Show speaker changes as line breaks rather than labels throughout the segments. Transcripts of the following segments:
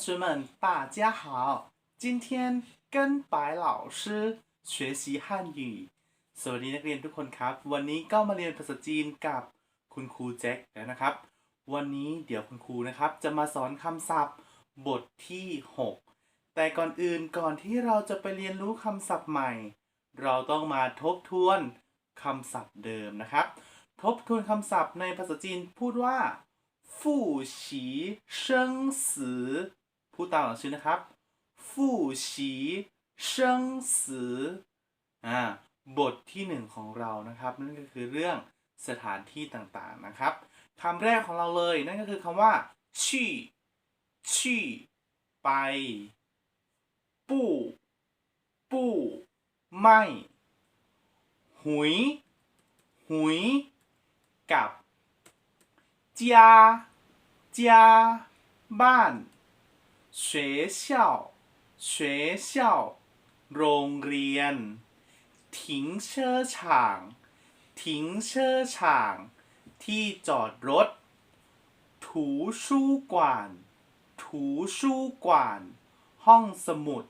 学们，大家好！今天跟白老师学习汉语。สวัสดีนักเรียนทุกคนครับ วันนี้ก็มาเรียนภาษาจีนกับคุณครูแจ็คแล้วนะครับ วันนี้เดี๋ยวคุณครูนะครับ จะมาสอนคำศัพท์บทที่ 6 แต่ก่อนอื่นก่อนที่เราจะไปเรียนรู้คำศัพท์ใหม่ เราต้องมาทบทวนคำศัพท์เดิมนะครับ ทบทวนคำศัพท์ในภาษาจีนพูดว่าฟู่ฉีเซิงสือ พูดตามหลังชื่อนะครับฟู่ฉีเซิงสืออ่าบทที่หนึ่งของเรานะครับ นั่นก็คือเรื่องสถานที่ต่างๆนะครับคำแรกของเราเลยนั่นก็คือคำว่าชี่ชี่ไป ปู้ ปู้ ไม่ หุย หุย กับ家家บ้าน 学校学校โรงเรียน停车场停车场ที่จอดรถ图书馆图书馆ห้องสมุด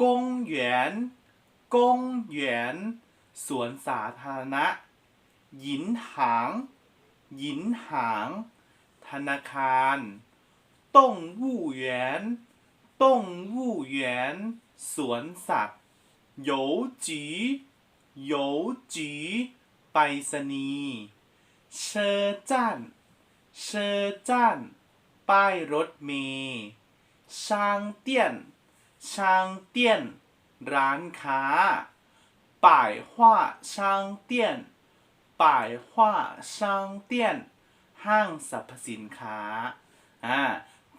公园公园สวนสาธารณะหยินหางหยินหาง ธนาคาร ต้งวู่เหวียนต้งวู่เหวียนสวนสัตว์โยจีโยจีไปรษณีย์เชอจันเชอจันป้ายรถเมล์ชางเตี้ยนชางเตี้ยน ร้านค้าป่ายหว้าชางเตี้ยนป่ายหว้าชางเตี้ยน ห้างสรรพสินค้าอ่า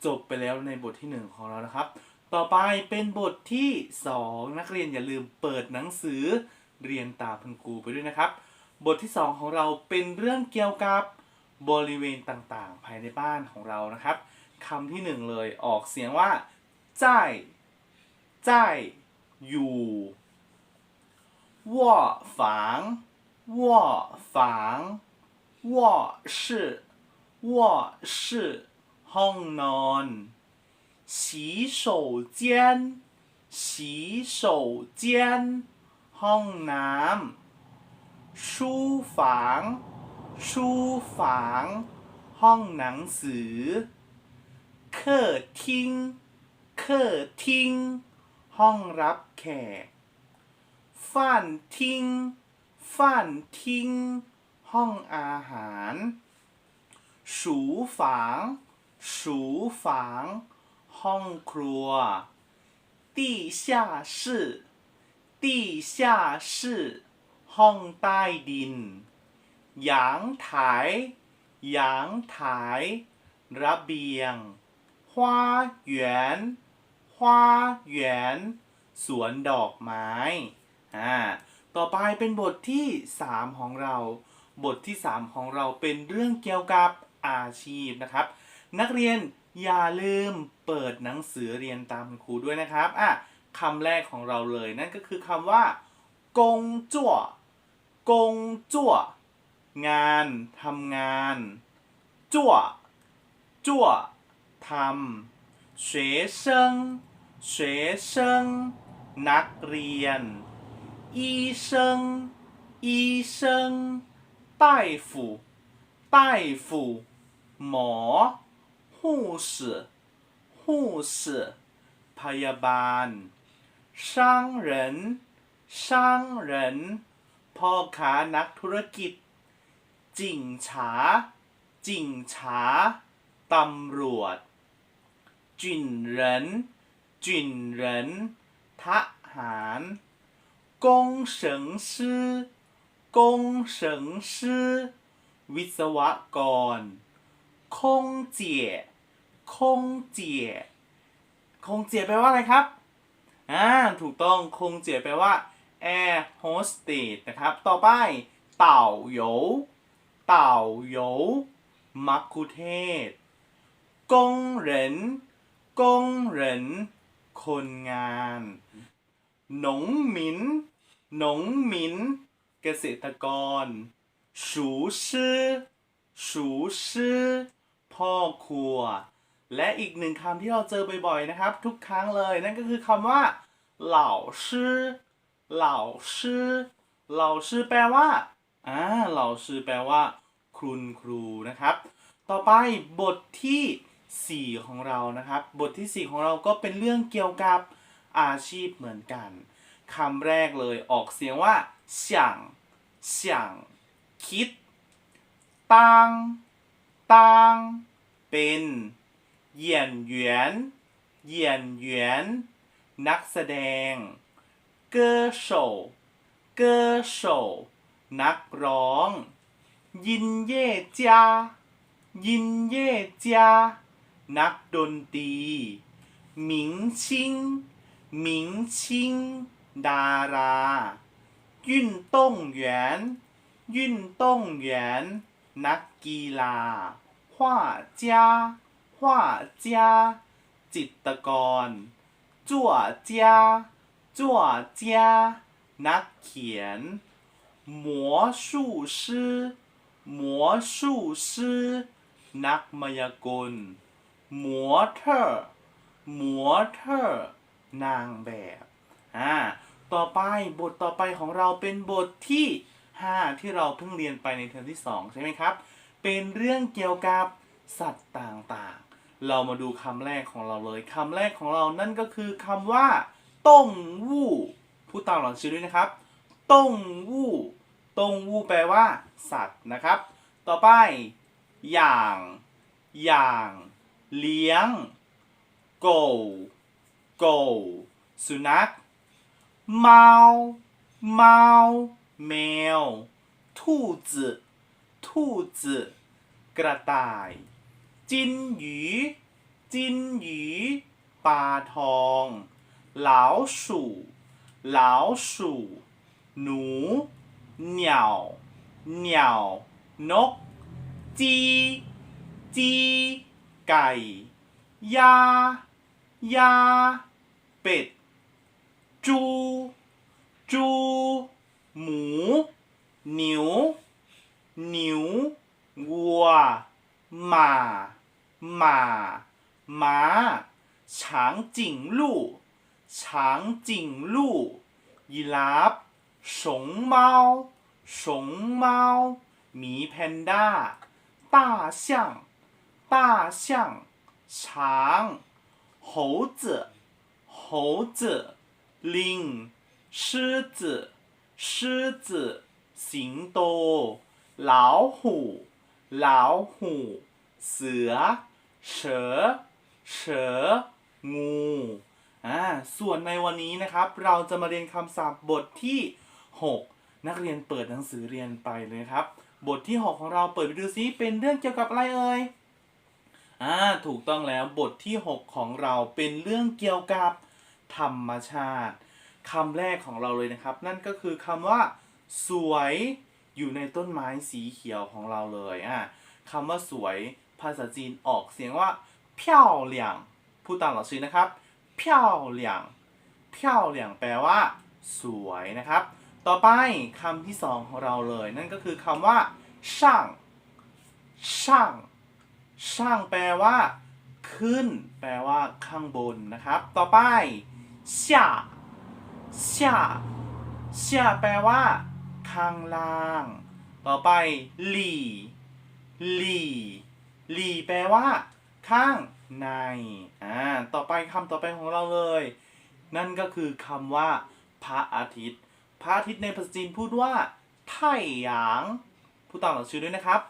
จบไปแล้วในบทที่ 1 ของเรานะครับ ต่อไปเป็นบทที่ 2 นักเรียนอย่าลืมเปิดหนังสือเรียนตามคุณครูไปด้วยนะครับ บทที่ 2 ของเราเป็นเรื่องเกี่ยวกับบริเวณต่างๆ ภายในบ้านของเรานะครับคำที่ 1 เลยออกเสียงว่าจ่ายจ่ายอยู่ว่อฝางว่องว่อ是ว่อ是 ห้องนอน洗手间洗手间ห้องน้ำ书房书房ห้องหนังสือ客厅客厅ห้องรับแขกฟ่านทิ้งฟ่านทิ้งห้องอาหารสูฝาง สูฝางห้องครัว地下室地下室ห้องใต้ดินหยางถ่ายหยางถ่ายระเบียง花园花园สวนดอกไม้ อ่า ต่อไปเป็นบทที่ 3 ของเรา บทที่ 3 ของเราเป็นเรื่องเกี่ยวกับอาชีพนะครับ นักเรียนอย่าลืมเปิดหนังสือเรียนตามคุณครูด้วยนะครับ อ่ะคำแรกของเราเลยนั่นก็คือคำว่ากงจั่วกงจั่วงานทำงานจั่วจั่วทำ学生学生นักเรียน医生医生大夫大夫หมอ 护士护士พยาบาล商人商人พ่อค้านักธุรกิจ จิงฉา จิงฉา ตำรวจ จุนเหรินจุนเหรินทหารกงเฉิงชื่อกงเฉิงชื่อวิศวกร คงเจี๋ย คงเจี๋ยคงเจี๋ยแปลว่าอะไรครับอ่าถูกต้องคงเจี๋ยแปลว่า air hostess นะครับ ต่อไปเต่าโยเต่าโยมักคุเทศก์กงเหรินกงเหรินคนงาน หนงหมิน หนงหมิน เกษตรกร สูชื่อสูชื่อพ่อครัว และอีกหนึ่งคำที่เราเจอบ่อยๆนะครับ ทุกครั้งเลยนั่นก็คือคำว่าเหล่าชื่อเหล่าชื่อเหล่าชื่อแปลว่าอ่าเหล่าชื่อแปลว่า คุณครูนะครับ ต่อไปบทที่ 4 ของเรานะครับ บทที่ 4 ของเราก็เป็นเรื่องเกี่ยวกับอาชีพเหมือนกันคำแรกเลยออกเสียงว่า想想คิดตังตังเป็น เหยี่ยนเหวียนเหยี่ยนเหวียนนักแสดง เกอโฉเกอโฉนักร้อง ยินเย่จายินเย่จานักดนตรีหมิงชิงหมิงชิง ดารายุ่นต้งเหวียนยุ่นต้งเหวียนนักกีฬา画家 ว่าจ้าจิตรกรจั่วจ้าจั่จ้านักเขียนหมอสู้ซื่อหมสู้นักมายากลหมอเธอหมอเธอนางแบบอ่าต่อไปบทต่อไปของเราเป็นบทที่ 5 ที่เราเพิ่งเรียนไปในเทอมที่ 2 ใช่ไหมครับ เป็นเรื่องเกี่ยวกับสัตว์ต่างๆ เรามาดูคำแรกของเราเลยคำแรกของเรานั่นก็คือคำว่าต้งวู่พูดตามหลังชื่อด้วยนะครับต้งวู่ต้งวู่แปลว่า สัตว์นะครับ ต่อไป อย่าง อย่าง เลี้ยงโกโกสุนัขเมาเมาแมว ทู่จื่อทู่จื่อกระต่าย 煎魚、煎魚、bà thòng, lão sủ, lão sủ, nú, nhào, nhào, nóc, chi, chi, cày, ya, ya, bệt, chu, chu, mú, níu, níu, gùa, mà, นี่ยวนก จีจีไก่ยายาเป็ด จูจูหมูหนิวหนิววัวหมาหมาม้า长颈鹿长颈鹿ยีราฟ熊猫熊猫หมีแพนด้า大象大象ช้าง猴子猴子ลิง狮子狮子สิงโต老虎老虎เสือ เสือเสืองูอ่าส่วนในวันนี้นะครับ เราจะมาเรียนคำศัพท์บทที่ 6 นักเรียนเปิดหนังสือเรียนไปเลยครับ บทที่ 6 ของเราเปิดไปดูซิเป็นเรื่องเกี่ยวกับอะไรเอ่ยอ่าถูกต้องแล้วบทที่ 6 ของเราเป็นเรื่องเกี่ยวกับธรรมชาติคำแรกของเราเลยนะครับ นั่นก็คือคำว่า สวยอยู่ในต้นไม้สีเขียวของเราเลยอะคำว่าสวย ภาษาจีนออกเสียงว่าเพียวเหลียงพูดตามหลักชื่อนะครับเพียวเหลียงเพียวเหลียงแปลว่า สวยนะครับ ต่อไปคำที่สองของเราเลย นั่นก็คือคำว่า ช่าง ช่าง ช่างแปลว่า ขึ้น แปลว่า ข้างบนนะครับ ต่อไปช่าช่าช่าแปลว่า ข้างล่าง ต่อไปหลี่หลี่ หลี่แปลว่า ข้างในอ่าต่อไปคำต่อไปของเราเลย นั่นก็คือคำว่า พระอาทิตย์ พระอาทิตย์ในภาษาจีนพูดว่า ไทหยางพูดตามหลักชื่อด้วยนะครับ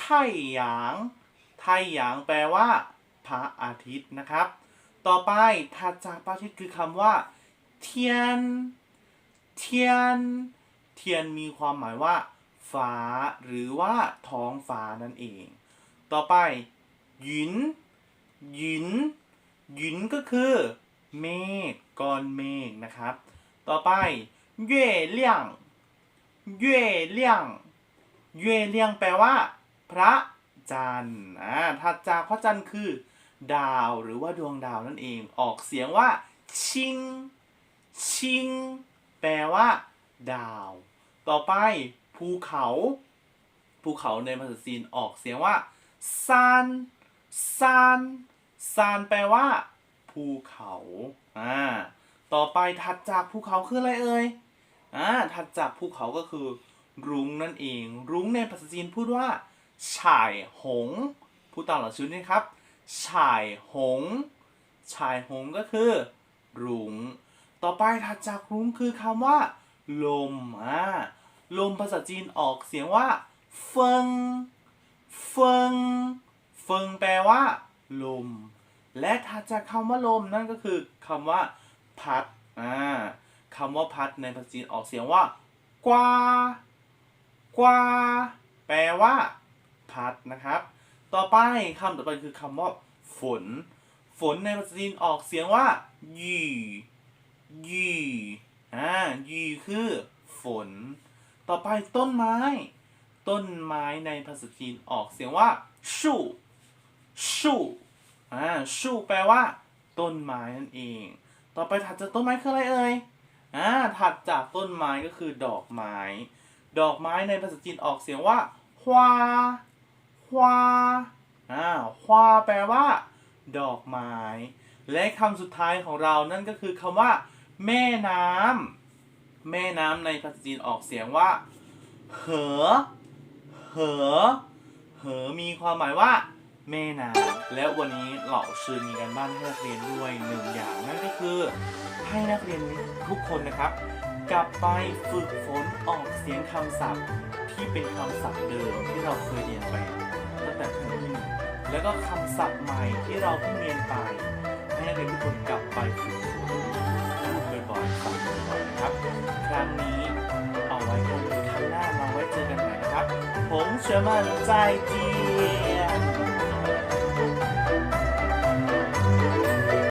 ไทหยาง ไทหยางแปลว่า พระอาทิตย์นะครับ ต่อไปถัดจากพระอาทิตย์คือคำว่า เทียน เทียน เทียนมีความหมายว่า ฟ้า หรือว่าท้องฟ้านั่นเอง ต่อไปหยินหยินหยินก็คือเมฆก้อนเมฆนะครับ ต่อไปเย่เลี่ยงเย่เลี่ยงเย่เลี่ยงแปลว่า พระจันทร์อ่าถัดจากพระจันทร์คือ ดาวหรือว่าดวงดาวนั่นเอง ออกเสียงว่า ชิง ชิง แปลว่า ดาว ต่อไปภูเขา ภูเขาในภาษาจีนออกเสียงว่า ซานซานซานแปลว่า ภูเขาอ่าต่อไปถัดจากภูเขาคืออะไรเอ่ยอ่าถัดจากภูเขาก็คือ รุ้งนั่นเอง รุ้งในภาษาจีนพูดว่าฉ่ายหงพูดตามหลักชื่อนี่ครับฉ่ายหงฉ่ายหงก็คือ รุ้งต่อไปถัดจากรุ้งคือคำว่า ลมอ่าลมภาษาจีนออกเสียงว่า เฟิง เฟิงเฟิงแปลว่า ลม และถัดจากคำว่าลมนั่นก็คือคำว่า พัดอ่าคำว่าพัดในภาษาจีนออกเสียงว่ากวากวาแปลว่า พัดนะครับ ต่อไปคำต่อไปคือคำว่าฝน ฝนในภาษาจีนออกเสียงว่าหยี่หยี่อ่าหยี่คือ ฝน ต่อไปต้นไม้ ต้นไม้ในภาษาจีนออกเสียงว่าชู่ชู่อ่าชู่แปลว่า ต้นไม้นั่นเอง ต่อไปถัดจากต้นไม้คืออะไรเอ่ยอ่าถัดจากต้นไม้ก็คือดอกไม้ ดอกไม้ในภาษาจีนออกเสียงว่าฮวาฮวาอ่าฮวาแปลว่า ดอกไม้ และคำสุดท้ายของเรานั่นก็คือคำว่า แม่น้ำแม่น้ำในภาษาจีนออกเสียงว่า เหอ เหอ เหอมีความหมายว่าแม่น้ำและวันนี้เหล่าชื่อมีการบ้านให้นักเรียนด้วยหนึ่งอย่างนั่นก็คือ ให้นักเรียนทุกคนนะครับ กลับไปฝึกฝนออกเสียงคำศัพท์ที่เป็นคำศัพท์เดิมที่เราเคยเรียนไปตั้งแต่เทอมที่หนึ่งแล้วก็คำศัพท์ใหม่ที่เราเพิ่งเรียนไป ให้นักเรียนทุกคนกลับไปฝึกฝนพูดบ่อยๆฟังบ่อยๆนะครับครั้งนี้ เอาไว้